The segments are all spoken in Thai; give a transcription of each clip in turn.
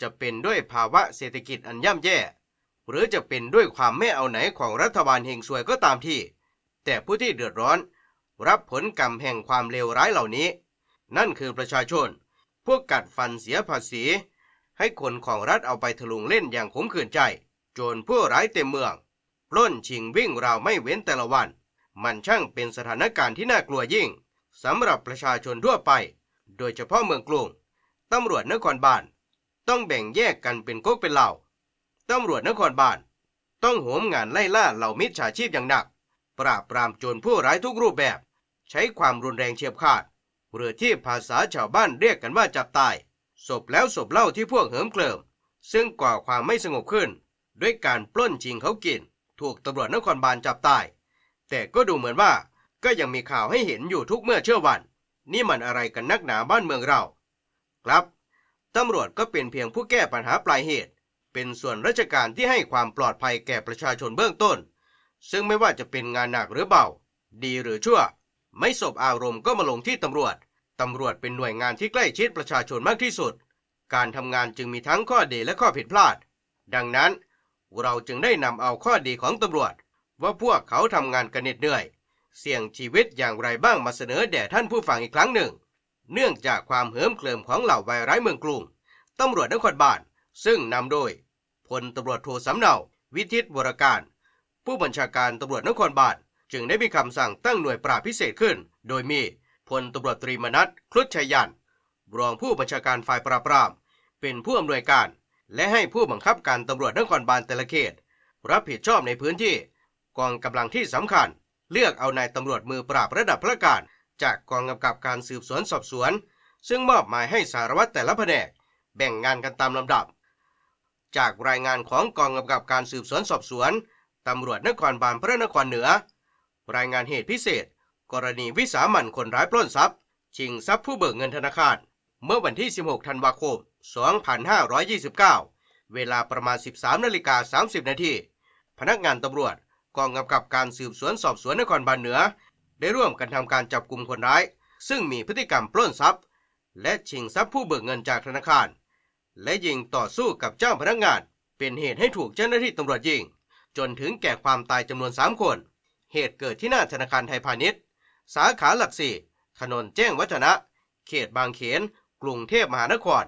จะเป็นด้วยภาวะเศรษฐกิจอันย่ำแย่ หรือจะเป็นด้วยความไม่เอาไหนของรัฐบาลเฮงซวยก็ตามที่ แต่ผู้ที่เดือดร้อน รับผลกรรมแห่งความเลวร้ายเหล่านี้ นั่นคือประชาชน พวกกัดฟันเสียภาษี ให้คนของรัฐเอาไปทะลุงเล่นอย่างขมขื่นใจ โจรผู้ร้ายเต็มเมือง ปล้นชิงวิ่งราวไม่เว้นแต่ละวัน มันช่างเป็นสถานการณ์ที่น่ากลัวยิ่งสำหรับประชาชนทั่วไป โดยเฉพาะเมืองกรุงตำรวจนครบาล ต้องแบ่งแยกกันเป็นก๊กเป็นเหล่าตำรวจนครบาลต้องโหมงานไล่ล่าเหล่ามิจฉาชีพอย่างหนัก ปราบปรามโจรผู้ร้ายทุกรูปแบบ ใช้ความรุนแรงเฉียบขาดหรือที่ภาษาชาวบ้านเรียกกันว่าจับตายศพแล้วศพเล่าที่พวกเหิมเกลิม ซึ่งก่อความไม่สงบขึ้น ด้วยการปล้นชิงเขากิน ถูกตำรวจนครบาลจับตาย แต่ก็ดูเหมือนว่าก็ยังมีข่าวให้เห็นอยู่ทุกเมื่อเชื่อวัน นี่มันอะไรกันนักหนาบ้านเมืองเรา ครับ ตำรวจก็เป็นเพียงผู้แก้ปัญหาปลายเหตุ เป็นส่วนราชการที่ให้ความปลอดภัยแก่ประชาชนเบื้องต้น ซึ่งไม่ว่าจะเป็นงานหนักหรือเบา ดีหรือชั่ว ไม่สบอารมณ์ก็มาลงที่ตำรวจ ตำรวจเป็นหน่วยงานที่ใกล้ชิดประชาชนมากที่สุด การทำงานจึงมีทั้งข้อดีและข้อผิดพลาด ดังนั้น เราจึงได้นำเอาข้อดีของตำรวจ ว่าพวกเขาทำงานกันเหน็ดเหนื่อย เสี่ยงชีวิตอย่างไรบ้างมาเสนอแด่ท่านผู้ฟังอีกครั้งหนึ่ง เนื่องจากความเหิมเกริมของเหล่าวัยร้ายเมืองกรุงตำรวจนครบาลซึ่งนำโดยพลตำรวจโทสำเนาวิทิตวรการ ผู้บัญชาการตำรวจนครบาลจึงได้มีคำสั่งตั้งหน่วยปราบพิเศษขึ้น โดยมีพลตำรวจตรีมนัสคลุดชัยยันรองผู้บัญชาการฝ่ายปราบปราม เป็นผู้อำนวยการ และให้ผู้บังคับการตำรวจนครบาลแต่ละเขต รับผิดชอบในพื้นที่ กองกำลังที่สำคัญ เลือกเอานายตำรวจมือปราบระดับพระการ จากกองกำกับการสืบสวนสอบสวน ซึ่งมอบหมายให้สารวัตรแต่ละแผนก แบ่งงานกันตามลำดับ จากรายงานของกองกำกับการสืบสวนสอบสวนตำรวจนครบาลพระนครเหนือ รายงานเหตุพิเศษ กรณีวิสามันคนร้ายปล้นทรัพย์ ชิงทรัพย์ผู้เบิกเงินธนาคารเมื่อวันที่ 16 ธันวาคม 2529 เวลาประมาณ 13นาฬิกา30นาทีพนักงานตำรวจกองกำกับการสืบสวนสอบสวนนครบาลเหนือ ได้ร่วมกันทำการจับกลุ่มคนร้าย ซึ่งมีพฤติกรรมปล้นทรัพย์ และชิงทรัพย์ผู้เบิกเงินจากธนาคาร และยิงต่อสู้กับเจ้าพนักงาน เป็นเหตุให้ถูกเจ้าหน้าที่ตำรวจยิง จนถึงแก่ความตายจำนวน 3 คน เหตุเกิดที่หน้าธนาคารไทยพาณิชย์ สาขาหลักสี่ถนนแจ้งวัฒนะ เขตบางเขน กรุงเทพมหานคร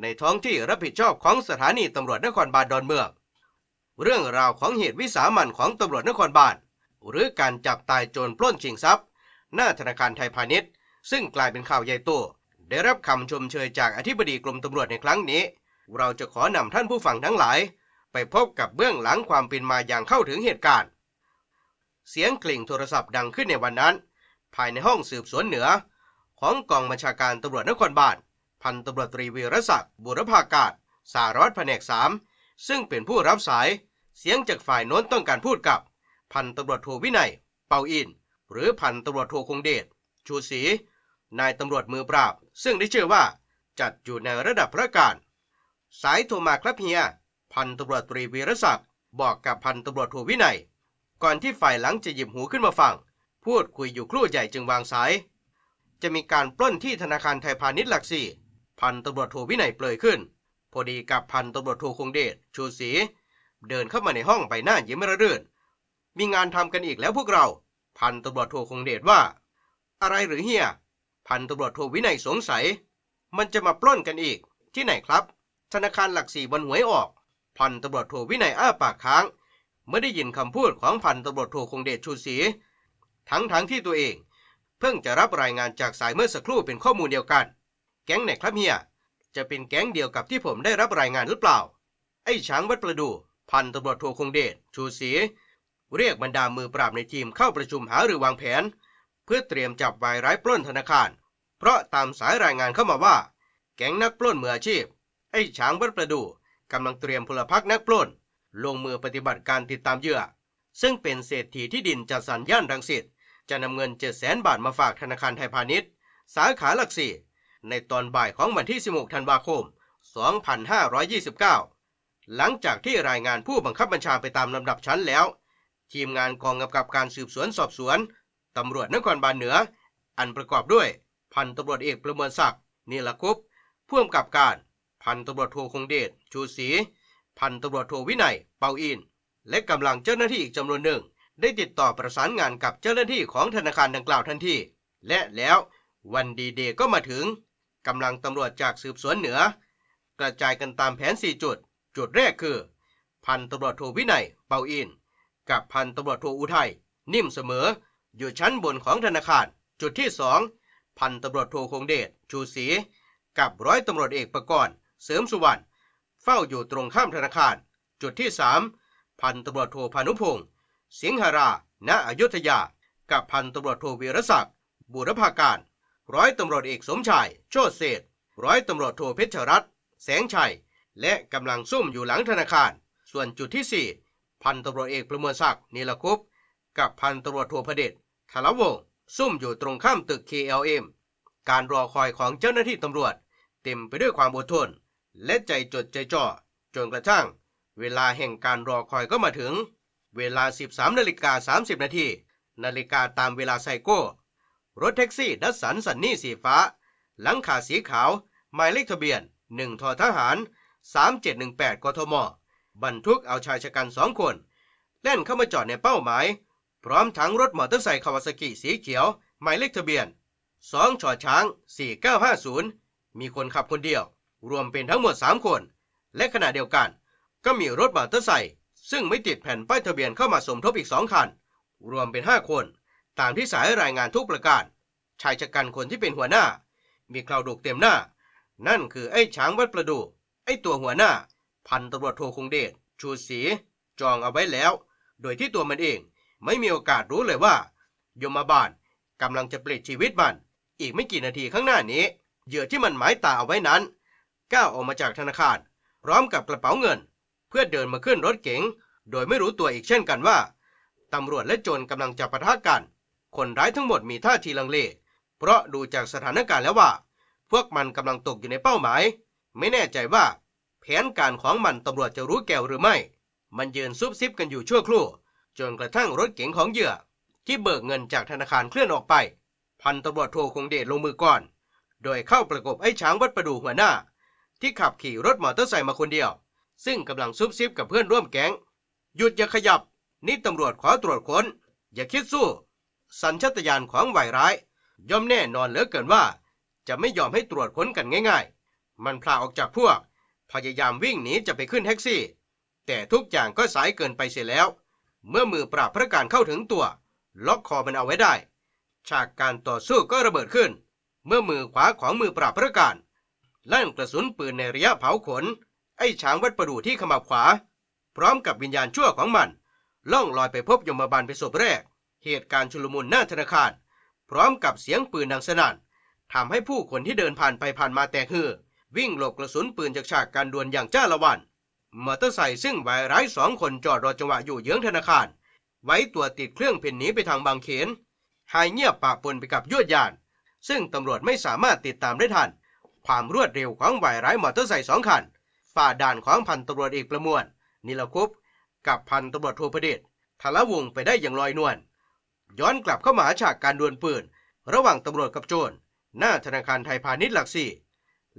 ในท้องที่รับผิดชอบของสถานีตำรวจนครบาลดอนเมือง เรื่องราวของเหตุวิสามันของตำรวจนครบาล หรือการจับตายโจรปล้นชิงทรัพย์ หน้าธนาคารไทยพาณิชย์ ซึ่งกลายเป็นข่าวใหญ่โตได้รับคำชมเชยจากอธิบดีกรมตำรวจในครั้งนี้ เราจะขอนำท่านผู้ฟังทั้งหลาย ไปพบกับเบื้องหลังความเป็นมาอย่างเข้าถึงเหตุการณ์ เสียงกลิ่งโทรศัพท์ดังขึ้นในวันนั้น ภายในห้องสืบสวนเหนือ ของกองบัญชาการตำรวจนครบาลพันตำรวจตรีวีรศักดิ์บุรพากาศ สารวัตรแผนกสามซึ่งเป็นผู้รับสาย เสียงจากฝ่ายโน้นต้องการพูดกับ พันตำรวจโทวินัย เปาอิน หรือพันตำรวจโทคงเดช ชูศรี นายตำรวจมือปราบ ซึ่งได้ชื่อว่า จัดอยู่ในระดับพระการ สายโทรมาครับเฮีย พันตำรวจตรีวีรศักดิ์บอกกับพันตำรวจโทวินัย ก่อนที่ฝ่ายหลังจะหยิบหูขึ้นมาฟัง พูดคุยอยู่ครู่ใหญ่จึงวางสาย จะมีการปล้นที่ธนาคารไทยพาณิชย์หลักสี่ พันตำรวจโทวินัยเปลยขึ้น พอดีกับพันตำรวจโทคงเดช ชูศรีเดินเข้ามาในห้องใบหน้ายิ้มระรื่น มีงานทำกันอีกแล้วพวกเรา พันตำรวจโทคงเดชว่า อะไรหรือเฮีย พันตำรวจโทวินัยสงสัย มันจะมาปล้นกันอีก ที่ไหนครับ ธนาคารหลักสี่บนหวยออก พันตำรวจโทวินัยอ้าปากค้าง เมื่อได้ยินคำพูดของพันตำรวจโทคงเดชชูศรีทั้งทั้งที่ตัวเอง เพิ่งจะรับรายงานจากสายเมื่อสักครู่เป็นข้อมูลเดียวกัน แก๊งไหนครับเฮีย จะเป็นแก๊งเดียวกับที่ผมได้รับรายงานหรือเปล่า ไอ้ช้างวัดประดู พันตำรวจโทคงเดชชูศรี เรียกบรรดามือปราบในทีมเข้าประชุมหารือวางแผน เพื่อเตรียมจับวายร้ายปล้นธนาคาร เพราะตามสายรายงานเข้ามาว่า แก๊งนักปล้นมืออาชีพ ไอ้ช้างวัดประดูกำลังเตรียมพลพรรคนักปล้น ลงมือปฏิบัติการติดตามเหยื่อ ซึ่งเป็นเศรษฐีที่ดินจัดสรรย่านรังสิตจะนำเงิน7 0 0 0 0 0 บาทมาฝากธนาคารไทยพาณิชย์ สาขาหลักสี่ในตอนบ่ายของวันที่ 16 ธันวาคม 2529 หลังจากที่รายงานผู้บังคับบัญชาไปตามลำดับชั้นแล้ว ทีมงานกองกำกับการสืบสวนสอบสวนตำรวจนครบาลเหนือ อันประกอบด้วย พันตำรวจเอกประเมินศักดิ์นิลคุปผู้กำกับการ พันตำรวจโทคงเดชชูศรีพันตำรวจโทวินัย เปาอิน และกำลังเจ้าหน้าที่อีกจำนวนหนึ่ง ได้ติดต่อประสานงานกับเจ้าหน้าที่ของธนาคารดังกล่าวทันที และแล้ววันดีเดย์ก็มาถึงกำลังตำรวจจากสืบสวนเหนือ กระจายกันตามแผน 4 จุด จุดแรกคือ พันตำรวจโทวินัย เปาอิน กับพันตำรวจโทอุทัยนิ่มเสมอ อยู่ชั้นบนของธนาคาร จุดที่สองพันตำรวจโทคงเดชชูศรีกับร้อยตำรวจเอกประกรณ์เสริมสุวรรณเฝ้าอยู่ตรงข้ามธนาคาร จุดที่สามพันตำรวจโทพานุพงศ์สิงหรา ณอยุธยา กับพันตำรวจโทวีรศักดิ์บุรพาการ ร้อยตำรวจเอกสมชาย โชติเศษ ร้อยตำรวจโทเพชรรัตน์แสงชัย และกำลังซุ่มอยู่หลังธนาคาร ส่วนจุดที่4 พันตำรวจเอกประมวลศักดิ์นิลคุปกับพันตำรวจโทพเดชทลวงซุ่มอยู่ตรงข้ามตึก KLM การรอคอยของเจ้าหน้าที่ตำรวจ เต็มไปด้วยความอดทน และใจจดใจจ่อจนกระทั่ง เวลาแห่งการรอคอยก็มาถึง เวลา 13นาฬิกา30 นาทีนาฬิกาตามเวลาไซโก้ รถแท็กซี่ดัสสันสันนี่สีฟ้า หลังคาสีขาว หมายเลขทะเบียน 1ทอทหาร 3718 กทม บรรทุกเอาชายชะกันสองคน แล่นเข้ามาจอดในเป้าหมาย พร้อมทั้งรถมอเตอร์ไซค์คาวาซากิสีเขียว หมายเลขทะเบียน2ชอช้าง 4950 มีคนขับคนเดียว รวมเป็นทั้งหมด 3 คน และขณะเดียวกัน ก็มีรถมอเตอร์ไซค์ซึ่งไม่ติดแผ่นป้ายทะเบียนเข้ามาสมทบอีก2คัน รวมเป็น 5 คน ตามที่สายรายงานทุกประการ ชายชะกันคนที่เป็นหัวหน้า มีคราวดุกเต็มหน้า นั่นคือไอ้ช้างวัดประดู ไอ้ตัวหัวหน้า พันตำรวจโทคงเดชชูศรีจองเอาไว้แล้ว โดยที่ตัวมันเองไม่มีโอกาสรู้เลยว่า ยมบาลกำลังจะเปลิดชีวิตมัน อีกไม่กี่นาทีข้างหน้านี้ เหยื่อที่มันหมายตาเอาไว้นั้น ก้าวออกมาจากธนาคาร พร้อมกับกระเป๋าเงิน เพื่อเดินมาขึ้นรถเก๋ง โดยไม่รู้ตัวอีกเช่นกันว่าตำรวจและโจรกำลังจะปะทะกัน คนร้ายทั้งหมดมีท่าทีลังเล เพราะดูจากสถานการณ์แล้วว่า พวกมันกำลังตกอยู่ในเป้าหมาย ไม่แน่ใจว่า ผนการของมันตำรวจจะรู้แก้วหรือไม่ มันยืนซุบซิบกันอยู่ชั่วครู่ จนกระทั่งรถเก๋งของเหยื่อ ที่เบิกเงินจากธนาคารเคลื่อนออกไป พันตำรวจโทคงเดชลงมือก่อน โดยเข้าประกบไอ้ช้างวัดประดูหัวหน้า ที่ขับขี่รถมอเตอร์ไซค์มาคนเดียว ซึ่งกำลังซุบซิบกับเพื่อนร่วมแก๊ง หยุดอย่าขยับ นี่ตำรวจขอตรวจค้น อย่าคิดสู้ สัญชาตญาณของวายร้าย ย่อมแน่นอนเหลือเกินว่า จะไม่ยอมให้ตรวจค้นกันง่าย ๆ มันพลาออกจากพวก พยายามวิ่งหนีจะไปขึ้นแท็กซี่ แต่ทุกอย่างก็สายเกินไปเสียแล้ว เมื่อมือปราบพระการเข้าถึงตัว ล็อกคอมันเอาไว้ได้ ฉากการต่อสู้ก็ระเบิดขึ้น เมื่อมือขวาของมือปราบพระการลั่นกระสุนปืนในระยะเผาขน ไอ้ช้างวัดประดูที่ขมับขวา พร้อมกับวิญญาณชั่วของมัน ล่องลอยไปพบยมบาลเป็นศพแรก เหตุการณ์ชุลมุนหน้าธนาคาร พร้อมกับเสียงปืนดังสนั่นทำให้ผู้คนที่เดินผ่านไปผ่านมาแตกฮือ วิ่งหลบกระสุนปืนจากฉากการดวลอย่างจ้าละวันมอเตอร์ไซค์ซึ่งวายร้ายสองคนจอดรอจังหวะอยู่เยื้องธนาคาร ไว้ตัวติดเครื่องเพ่นหนีไปทางบางเขนหายเงียบปะปนไปกับยวดยาน ซึ่งตำรวจไม่สามารถติดตามได้ทัน ความรวดเร็วของวายร้ายมอเตอร์ไซค์สองคัน ฝ่าด่านของพันตำรวจเอกประมวล นิลคุปกับพันตำรวจโทประเดชทละวงไปได้อย่างลอยนวล ย้อนกลับเข้ามาฉากการดวลปืน ระหว่างตำรวจกับโจร หน้าธนาคารไทยพาณิชย์หลักสี่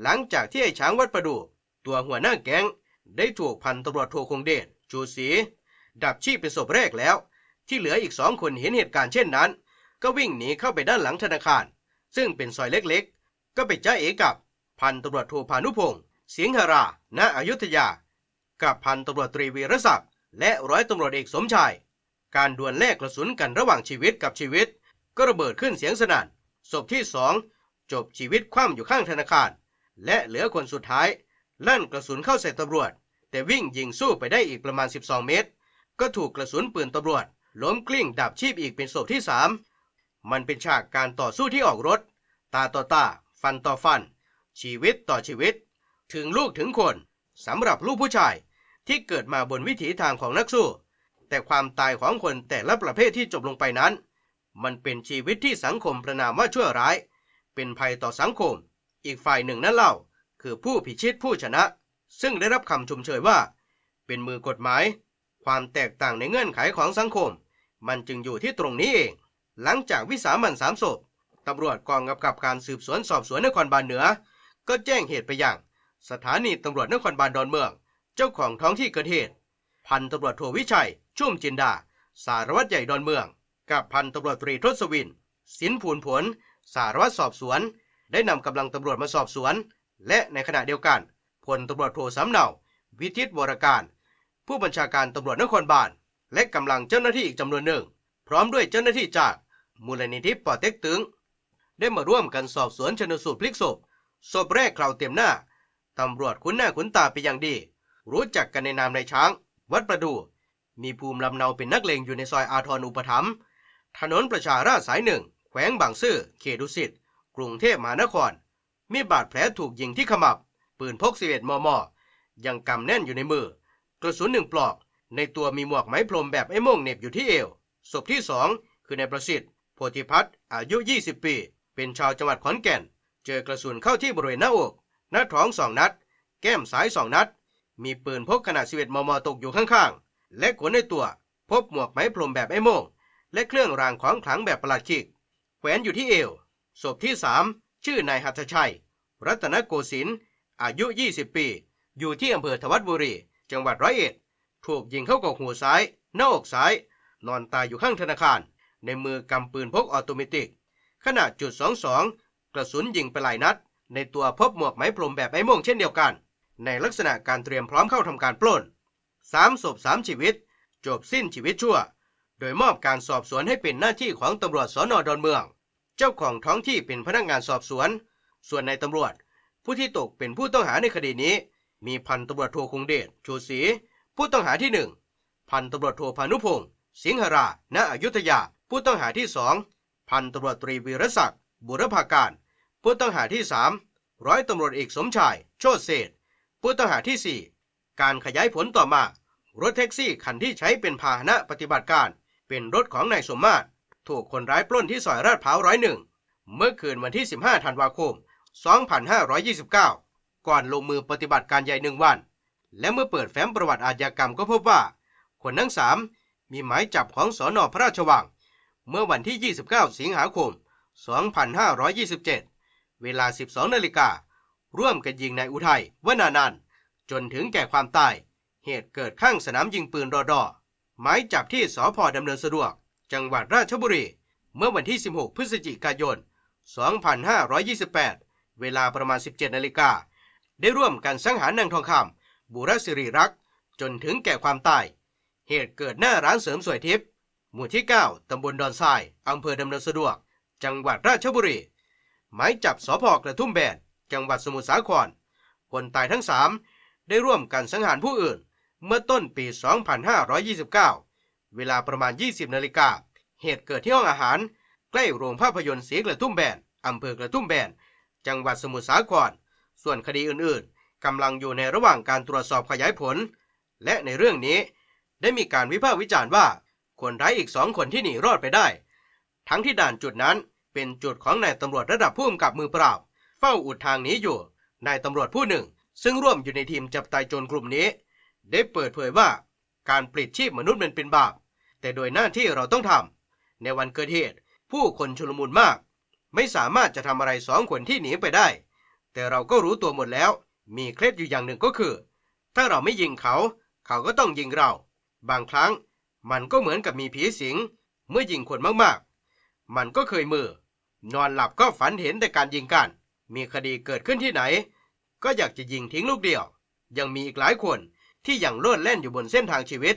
หลังจากที่ไอ้ช้างวัดประดู ตัวหัวหน้าแก๊ง ได้ถูกพันตำรวจโทคงเดชชูศรีดับชีพเป็นศพแรกแล้ว ที่เหลืออีกสองคนเห็นเหตุการณ์เช่นนั้น ก็วิ่งหนีเข้าไปด้านหลังธนาคาร ซึ่งเป็นซอยเล็กๆ ก็ไปจ้าเอกับพันตำรวจโทพานุพงศ์เสียงหรา ณ อยุธยา กับพันตำรวจตรีวีรศักดิ์ และร้อยตำรวจเอกสมชาย การดวลแลกกระสุนกันระหว่างชีวิตกับชีวิต ก็ระเบิดขึ้นเสียงสนั่น ศพที่สองจบชีวิตคว่ำอยู่ข้างธนาคาร และเหลือคนสุดท้าย ลั่นกระสุนเข้าใส่ตำรวจ แต่วิ่งยิงสู้ไปได้อีกประมาณ 12 เมตร ก็ถูกกระสุนปืนตำรวจ ล้มกลิ้งดับชีพอีกเป็นศพที่สามมันเป็นฉากการต่อสู้ที่ออกรถ ตาต่อตา ฟันต่อฟัน ชีวิตต่อชีวิต ถึงลูกถึงคนสำหรับลูกผู้ชายที่เกิดมาบนวิถีทางของนักสู้ แต่ความตายของคนแต่ละประเภทที่จบลงไปนั้น มันเป็นชีวิตที่สังคมประนามว่าชั่วร้าย เป็นภัยต่อสังคม อีกฝ่ายหนึ่งนั่นเล่า คือผู้พิชิตผู้ชนะ ซึ่งได้รับคำชมเชยว่า เป็นมือกฎหมาย ความแตกต่างในเงื่อนไขของสังคม มันจึงอยู่ที่ตรงนี้เอง หลังจากวิสามันสามศพตำรวจกองกำกับการสืบสวนสอบสวนนครบาลเหนือ ก็แจ้งเหตุไปยังสถานีตำรวจนครบาลดอนเมือง เจ้าของท้องที่เกิดเหตุ พันตำรวจโทวิชัย ชุ่มจินดา สารวัตรใหญ่ดอนเมือง กับพันตำรวจตรีทศวิน สินผูนผล สารวัตรสอบสวน ได้นำกำลังตำรวจมาสอบสวน และในขณะเดียวกันพลตำรวจโทสำเนา วิทิตวรการ ผู้บัญชาการตำรวจนครบาล และกำลังเจ้าหน้าที่อีกจำนวนหนึ่ง พร้อมด้วยเจ้าหน้าที่จากมูลนิธิปอเต็กตึง ได้มาร่วมกันสอบสวนชนสูตรพลิกศพศพแรกคราวเต็มหน้าตำรวจคุ้นหน้าคุ้นตาไปอย่างดี รู้จักกันในนามนายช้าง วัดประดูมีภูมิลำเนาเป็นนักเลงอยู่ในซอยอาทรอุปถัมภ์ถนนประชาราษฎร์สายหนึ่ง แขวงบางซื่อเขตดุสิต กรุงเทพมหานคร มีบาดแผลถูกยิงที่ขมับ ปืนพก 11 มม ยังกำแน่นอยู่ในมือ กระสุนหนึ่งปลอก ในตัวมีหมวกไหมพรมแบบไอ้โม่งเน็บอยู่ที่เอว ศพที่สองคือนายประสิทธิ์โพธิพัฒน์อายุ 20 ปี เป็นชาวจังหวัดขอนแก่น เจอกระสุนเข้าที่บริเวณหน้าอก หน้าท้องสองนัด แก้มซ้ายสองนัด มีปืนพกขนาด 11 มม ตกอยู่ข้างๆ และขนในตัว พบหมวกไหมพรมแบบไอ้โม่งและเครื่องรางของขลังแบบประหลาดขิกแขวนอยู่ที่เอว ศพที่สามชื่อนายหัตชัย รัตนโกสินทร์อายุ 20 ปี อยู่ที่อำเภอธวัดบุรี จังหวัดร้อยเอ็ด ถูกยิงเข้ากกหูซ้ายหน้าอกซ้าย นอนตายอยู่ข้างธนาคาร ในมือกำปืนพกออโตเมติก ขนาดจุด 22 กระสุนยิงไปหลายนัด ในตัวพบหมวกไหมพรมแบบไอ้โม่งเช่นเดียวกัน ในลักษณะการเตรียมพร้อมเข้าทำการปล้นสามศพสามชีวิต จบสิ้นชีวิตชั่ว โดยมอบการสอบสวนให้เป็นหน้าที่ของตำรวจสอนอดอนเมือง เจ้าของท้องที่เป็นพนักงานสอบสวน ส่วนในตำรวจ ผู้ที่ตกเป็นผู้ต้องหาในคดีนี้ มีพันตำรวจโทคงเดชชูศรีผู้ต้องหาที่หนึ่งพันตำรวจโทพานุพงศ์สิงหรา ณอยุธยา ผู้ต้องหาที่สองพันตำรวจตรีวีรศักดิ์บุรพาการ ผู้ต้องหาที่สามร้อยตำรวจเอกสมชาย โชติเศษ ผู้ต้องหาที่สี่การขยายผลต่อมา รถแท็กซี่คันที่ใช้เป็นพาหนะปฏิบัติการ เป็นรถของนายสมมาตร ถูกคนร้ายปล้นที่ซอยราดพร้าวร้อยหนึ่งเมื่อคืนวันที่ 15 ธันวาคม 2529 ก่อนลงมือปฏิบัติการใหญ่หนึ่งวัน และเมื่อเปิดแฟ้มประวัติอาชญากรรมก็พบว่า คนทั้งสามมีหมายจับของสอนอพระราชวัง เมื่อวันที่ 29 สิงหาคม 2527 เวลา 12 นาฬิกา ร่วมกันยิงนายอุทัยวนานันท์จนถึงแก่ความตาย เหตุเกิดข้างสนามยิงปืนรอดอหมายจับที่สพดำเนินสะดวก จังหวัดราชบุรี เมื่อวันที่ 16 พฤศจิกายน 2528 เวลาประมาณ 17 นาฬิกา ได้ร่วมกันสังหารนางทองคำบุรศิริรักษ์จนถึงแก่ความตาย เหตุเกิดหน้าร้านเสริมสวยทิพย์ หมู่ที่ 9 ตำบลดอนทราย อำเภอดำเนินสะดวก จังหวัดราชบุรี หมายจับสพกระทุ่มแบน จังหวัดสมุทรสาคร คนตายทั้งสามได้ร่วมกันสังหารผู้อื่น เมื่อต้นปี 2529 เวลาประมาณ 20 นาฬิกา เหตุเกิดที่ห้องอาหาร ใกล้โรงภาพยนตร์สีกระทุ่มแบน อำเภอกระทุ่มแบน จังหวัดสมุทรสาคร ส่วนคดีอื่นๆ กำลังอยู่ในระหว่างการตรวจสอบขยายผล และในเรื่องนี้ ได้มีการวิพากษ์วิจารณ์ว่า คนร้ายอีกสองคนที่หนีรอดไปได้ ทั้งที่ด่านจุดนั้นเป็นจุดของนายตำรวจระดับผู้กำกับมือเปล่า เฝ้าอุดทางนี้อยู่ นายตำรวจผู้หนึ่ง ซึ่งร่วมอยู่ในทีมจับตายโจรกลุ่มนี้ ได้เปิดเผยว่า การปลิดชีพมนุษย์มันเป็นบาป แต่โดยหน้าที่เราต้องทำในวันเกิดเหตุ ผู้คนชุลมุนมาก ไม่สามารถจะทำอะไรสองคนที่หนีไปได้ แต่เราก็รู้ตัวหมดแล้ว มีเคล็ดอยู่อย่างหนึ่งก็คือ ถ้าเราไม่ยิงเขา เขาก็ต้องยิงเรา บางครั้ง มันก็เหมือนกับมีผีสิง เมื่อยิงคนมากๆ มันก็เคยมือ นอนหลับก็ฝันเห็นแต่การยิงกัน มีคดีเกิดขึ้นที่ไหน ก็อยากจะยิงทิ้งลูกเดียว ยังมีอีกหลายคน ที่ยังโลดแล่นอยู่บนเส้นทางชีวิต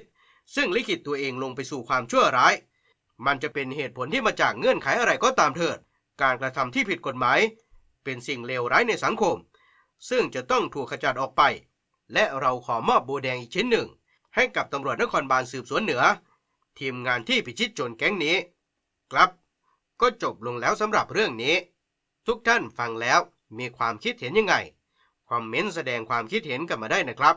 ซึ่งลิขิตตัวเองลงไปสู่ความชั่วร้าย มันจะเป็นเหตุผลที่มาจากเงื่อนไขอะไรก็ตามเถิด การกระทำที่ผิดกฎหมาย เป็นสิ่งเลวร้ายในสังคม ซึ่งจะต้องถูกขจัดออกไป และเราขอมอบโบแดงอีกชิ้นหนึ่ง ให้กับตำรวจนครบาลสืบสวนเหนือ ทีมงานที่พิชิตโจรแก๊งนี้ ครับ ก็จบลงแล้วสำหรับเรื่องนี้ ทุกท่านฟังแล้วมีความคิดเห็นยังไง คอมเมนต์แสดงความคิดเห็นกันมาได้นะครับ